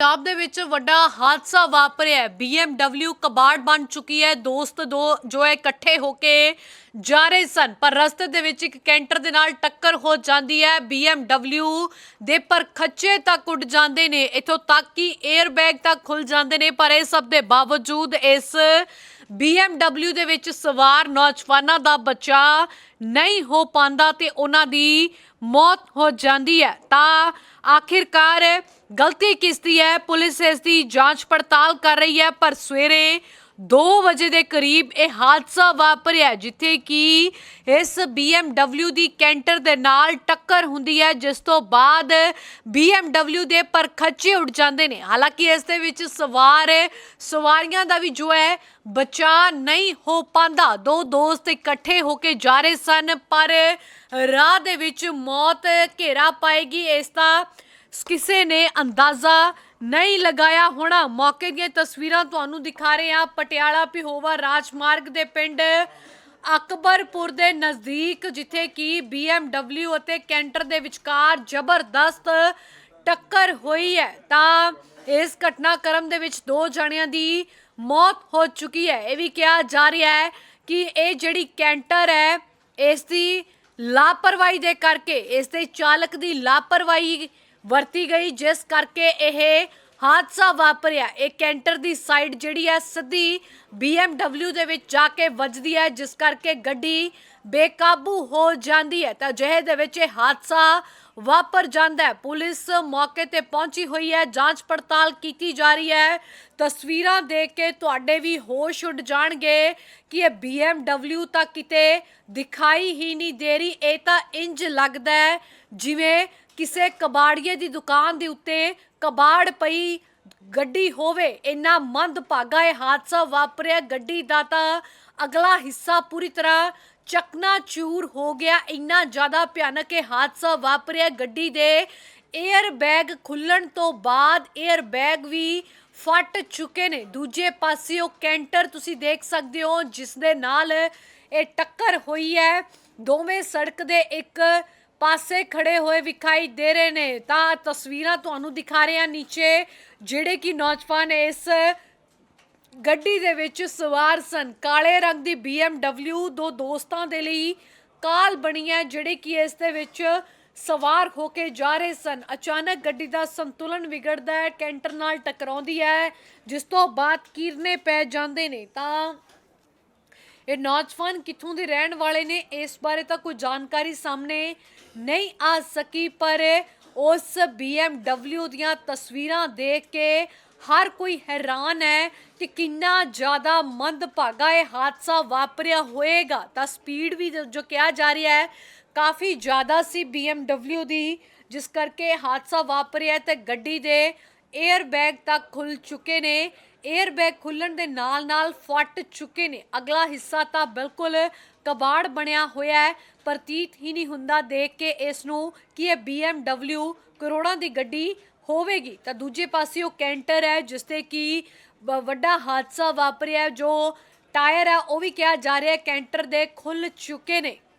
ਪੰਜਾਬ ਦੇ ਵਿੱਚ ਵੱਡਾ ਹਾਦਸਾ ਵਾਪਰਿਆ BMW ਕਬਾੜ ਬਣ ਚੁੱਕੀ ਹੈ। ਦੋਸਤ ਦੋ ਜੋ ਹੈ, ਇਕੱਠੇ ਹੋ ਕੇ ਜਾ ਰਹੇ ਸਨ, ਪਰ ਰਸਤੇ ਦੇ ਵਿੱਚ ਇੱਕ ਕੈਂਟਰ ਦੇ ਨਾਲ ਟੱਕਰ ਹੋ ਜਾਂਦੀ ਹੈ। BMW ਦੇ ਪਰ ਖੱਚੇ ਤੱਕ ਉੱਡ ਜਾਂਦੇ ਨੇ। ਇਥੋਂ ਤੱਕ ਕਿ 에ਅਰ ਬੈਗ ਤੱਕ ਖੁੱਲ ਜਾਂਦੇ ਨੇ, ਪਰ ਇਹ ਸਭ ਦੇ ਬਾਵਜੂਦ ਇਸ BMW ਦੇ ਵਿੱਚ ਸਵਾਰ ਨੌਜਵਾਨਾਂ ਦਾ ਬਚਾ ਨਹੀਂ ਹੋ ਪਾਉਂਦਾ ਤੇ ਉਹਨਾਂ ਦੀ ਮੌਤ ਹੋ ਜਾਂਦੀ ਹੈ। ਤਾਂ ਆਖਿਰਕਾਰ ਗਲਤੀ ਕਿਸ ਦੀ ਹੈ? ਪੁਲਿਸ ਇਸ ਦੀ ਜਾਂਚ ਪੜਤਾਲ ਕਰ ਰਹੀ ਹੈ, ਪਰ ਸਵੇਰੇ 2 ਵਜੇ ਦੇ ਕਰੀਬ ਇਹ ਹਾਦਸਾ ਵਾਪਰਿਆ, ਜਿੱਥੇ ਕਿ ਇਸ BMW ਦੀ ਕੈਂਟਰ ਦੇ ਨਾਲ ਟੱਕਰ ਹੁੰਦੀ ਹੈ, ਜਿਸ ਤੋਂ ਬਾਅਦ BMW ਦੇ ਪਰਖੱਚੇ ਉੱਡ ਜਾਂਦੇ ਨੇ। ਹਾਲਾਂਕਿ ਇਸ ਦੇ ਵਿੱਚ ਸਵਾਰ, ਸਵਾਰੀਆਂ ਦਾ ਵੀ ਜੋ ਹੈ ਬਚਾ ਨਹੀਂ ਹੋ ਪਾਂਦਾ। ਦੋ ਦੋਸਤ ਇਕੱਠੇ ਹੋ ਕੇ ਜਾ ਰਹੇ ਸਨ, ਪਰ ਰਾਹ ਦੇ ਵਿੱਚ ਮੌਤ ਘੇਰਾ ਪਾਏਗੀ, ਇਸ ਦਾ ਕਿਸੇ ਨੇ ਅੰਦਾਜ਼ਾ ਨਹੀਂ ਲਗਾਇਆ ਹੋਣਾ। ਮੌਕੇ ਦੀਆਂ ਤਸਵੀਰਾਂ ਤੁਹਾਨੂੰ ਦਿਖਾ ਰਹੇ ਹਾਂ। ਪਟਿਆਲਾ ਪਿਹੋਵਾ ਰਾਜਮਾਰਗ ਦੇ ਪਿੰਡ ਅਕਬਰਪੁਰ ਦੇ ਨਜ਼ਦੀਕ, ਜਿੱਥੇ ਕਿ BMW ਅਤੇ ਕੈਂਟਰ ਦੇ ਵਿਚਕਾਰ ਜ਼ਬਰਦਸਤ ਟੱਕਰ ਹੋਈ ਹੈ। ਤਾਂ ਇਸ ਘਟਨਾਕ੍ਰਮ ਦੇ ਵਿੱਚ ਦੋ ਜਣਿਆਂ ਦੀ ਮੌਤ ਹੋ ਚੁੱਕੀ ਹੈ। ਇਹ ਵੀ ਕਿਹਾ ਜਾ ਰਿਹਾ ਹੈ ਕਿ ਇਹ ਜਿਹੜੀ ਕੈਂਟਰ ਹੈ, ਇਸ ਦੀ ਲਾਪਰਵਾਹੀ ਦੇ ਕਰਕੇ, ਇਸ ਦੇ ਚਾਲਕ ਦੀ ਲਾਪਰਵਾਹੀ ਵਰਤੀ ਗਈ, ਜਿਸ ਕਰਕੇ ਇਹ ਹਾਦਸਾ ਵਾਪਰਿਆ। ਇਹ ਕੈਂਟਰ ਦੀ ਸਾਈਡ ਜਿਹੜੀ ਹੈ, ਸਿੱਧੀ BMW ਦੇ ਵਿੱਚ ਜਾ ਕੇ ਵੱਜਦੀ ਹੈ, ਜਿਸ ਕਰਕੇ ਗੱਡੀ ਬੇਕਾਬੂ ਹੋ ਜਾਂਦੀ ਹੈ। ਤਾਂ ਜਿਹੇ ਦੇ ਵਿੱਚ ਇਹ ਹਾਦਸਾ ਵਾਪਰ ਜਾਂਦਾ ਹੈ। ਪੁਲਿਸ ਮੌਕੇ ਤੇ ਪਹੁੰਚੀ ਹੋਈ ਹੈ, ਜਾਂਚ ਪੜਤਾਲ ਕੀਤੀ ਜਾ ਰਹੀ ਹੈ। ਤਸਵੀਰਾਂ ਦੇਖ ਕੇ ਤੁਹਾਡੇ ਵੀ ਹੋਸ਼ ਉੱਡ ਜਾਣਗੇ ਕਿ ਇਹ BMW ਤਾਂ ਕਿਤੇ ਦਿਖਾਈ ਹੀ ਨਹੀਂ ਦੇ ਰਹੀ। ਇਹ ਤਾਂ ਇੰਜ ਲੱਗਦਾ ਹੈ, ਜਿਵੇਂ ਕਿਸੇ ਕਬਾੜੀਏ ਦੀ ਦੁਕਾਨ ਦੇ ਉੱਤੇ ਕਬਾੜ ਪਈ ਗੱਡੀ ਹੋਵੇ, ਇੰਨਾ ਮੰਦ ਭਾਗਾ ਇਹ ਹਾਦਸਾ ਵਾਪਰਿਆ। ਗੱਡੀ ਦਾ ਤਾਂ ਅਗਲਾ ਹਿੱਸਾ ਪੂਰੀ ਤਰ੍ਹਾਂ ਚਕਨਾ ਚੂਰ ਹੋ ਗਿਆ। ਇੰਨਾ ਜ਼ਿਆਦਾ ਭਿਆਨਕ ਇਹ ਹਾਦਸਾ ਵਾਪਰਿਆ। ਗੱਡੀ ਦੇ 에ਅਰ ਬੈਗ ਖੁੱਲਣ ਤੋਂ ਬਾਅਦ 에ਅਰ ਬੈਗ ਵੀ ਫਟ ਚੁੱਕੇ ਨੇ। ਦੂਜੇ ਪਾਸੇ ਉਹ ਕੈਂਟਰ ਤੁਸੀਂ ਦੇਖ ਸਕਦੇ ਹੋ, ਜਿਸ ਦੇ ਨਾਲ ਇਹ ਟੱਕਰ ਹੋਈ ਹੈ। ਦੋਵੇਂ ਸੜਕ ਦੇ ਇੱਕ ਪਾਸੇ ਖੜੇ ਹੋਏ ਵਿਖਾਈ ਦੇ ਰਹੇ ਨੇ। ਤਾਂ ਤਸਵੀਰਾਂ ਤੁਹਾਨੂੰ ਦਿਖਾ ਰਹੇ ਹਾਂ ਨੀਚੇ, ਜਿਹੜੇ ਕਿ ਨੌਜਵਾਨ ਇਸ ਗੱਡੀ ਦੇ ਵਿੱਚ ਸਵਾਰ ਸਨ। ਕਾਲੇ ਰੰਗ ਦੀ BMW ਦੋ ਦੋਸਤਾਂ ਦੇ ਲਈ ਕਾਲ ਬਣੀ ਹੈ, ਜਿਹੜੇ ਕਿ ਇਸ ਦੇ ਵਿੱਚ ਸਵਾਰ ਹੋ ਕੇ ਜਾ ਰਹੇ ਸਨ। ਅਚਾਨਕ ਗੱਡੀ ਦਾ ਸੰਤੁਲਨ ਵਿਗੜਦਾ ਹੈ, ਕੈਂਟਰ ਨਾਲ ਟਕਰਾਉਂਦੀ ਹੈ, ਜਿਸ ਤੋਂ ਬਾਅਦ ਕੀਰਨੇ ਪੈ ਜਾਂਦੇ ਨੇ। ਤਾਂ ਇਹ ਨੌਜਵਾਨ ਕਿੱਥੋਂ ਦੇ ਰਹਿਣ ਵਾਲੇ ਨੇ? ਇਸ ਬਾਰੇ ਤਾਂ ਕੋਈ ਜਾਣਕਾਰੀ ਸਾਹਮਣੇ ਨਹੀਂ ਆ ਸਕੀ, ਪਰ ਉਸ BMW ਦੀਆਂ ਤਸਵੀਰਾਂ ਦੇਖ ਕੇ ਹਰ ਕੋਈ ਹੈਰਾਨ ਹੈ ਕਿ ਕਿੰਨਾ ਜ਼ਿਆਦਾ ਮੰਦਭਾਗਾ ਇਹ ਹਾਦਸਾ ਵਾਪਰਿਆ ਹੋਏਗਾ ਤਾਂ ਸਪੀਡ ਵੀ ਜੋ ਕਿਹਾ ਜਾ ਰਿਹਾ ਹੈ, ਕਾਫੀ ਜ਼ਿਆਦਾ ਸੀ BMW ਦੀ, ਜਿਸ ਕਰਕੇ ਹਾਦਸਾ ਵਾਪਰਿਆ ਤੇ ਗੱਡੀ ਦੇ 에ਅਰ ਬੈਗ ਤੱਕ ਖੁੱਲ ਚੁੱਕੇ ਨੇ। 에ਅਰ ਬੈਗ ਖੁੱਲਣ ਦੇ ਨਾਲ ਨਾਲ ਫਟ ਚੁੱਕੇ ਨੇ। ਅਗਲਾ ਹਿੱਸਾ ਤਾਂ ਬਿਲਕੁਲ ਕਬਾੜ ਬਣਿਆ ਹੋਇਆ ਹੈ ਪ੍ਰਤੀਤ ਹੀ ਨਹੀਂ ਹੁੰਦਾ ਦੇਖ ਕੇ ਇਸ ਨੂੰ ਕਿ ਇਹ BMW ਕਰੋੜਾਂ ਦੀ ਗੱਡੀ ਹੋਵੇਗੀ। ਤਾਂ ਦੂਜੇ ਪਾਸੇ ਉਹ ਕੈਂਟਰ ਹੈ, ਜਿਸ ਤੇ ਕਿ ਵੱਡਾ ਹਾਦਸਾ ਵਾਪਰਿਆ ਜੋ ਟਾਇਰ ਹੈ, ਉਹ ਵੀ ਕਿਹਾ ਜਾ ਰਿਹਾ ਹੈ, ਕੈਂਟਰ ਦੇ ਖੁੱਲ ਚੁੱਕੇ ਨੇ।